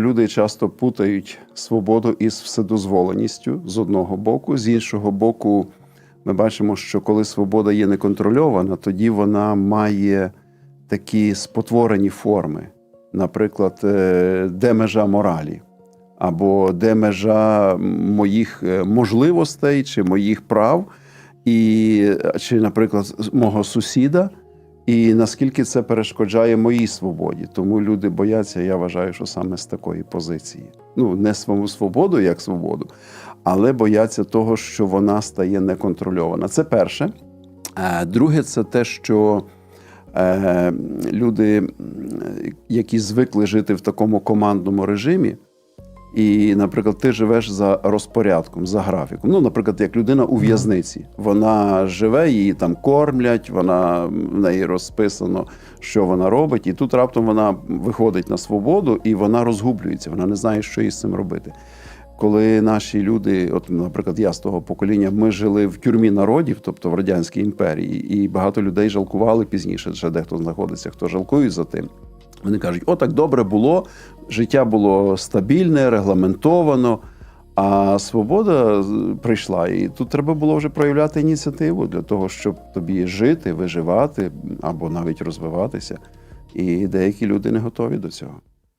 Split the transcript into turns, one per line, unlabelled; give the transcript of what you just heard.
Люди часто путають свободу із вседозволеністю з одного боку, з іншого боку, ми бачимо, що коли свобода є неконтрольована, тоді вона має такі спотворені форми. Наприклад, е, де межа моралі, або де межа моїх е, можливостей чи моїх прав, і, чи, наприклад, мого сусіда, і наскільки це перешкоджає моїй свободі. Тому люди бояться, я вважаю, що саме з такої позиції. Ну, не свою свободу як свободу, але бояться того, що вона стає неконтрольована. Це перше. Е, Друге, це те, що е, люди, які звикли жити в такому командному режимі, і, наприклад, ти живеш за розпорядком, за графіком. Ну, наприклад, як людина у в'язниці. Вона живе, її там кормлять, вона в неї розписано, що вона робить, і тут раптом вона виходить на свободу і вона розгублюється, вона не знає, що із цим робити. Коли наші люди, от, наприклад, я з того покоління, ми жили в тюрмі народів, тобто в радянській імперії, і багато людей жалкували пізніше. Ще дехто знаходиться, хто жалкує за тим. Вони кажуть, о, так добре було, життя було стабільне, регламентовано, а свобода прийшла. І тут треба було вже проявляти ініціативу для того, щоб тобі жити, виживати або навіть розвиватися. І деякі люди не готові до цього.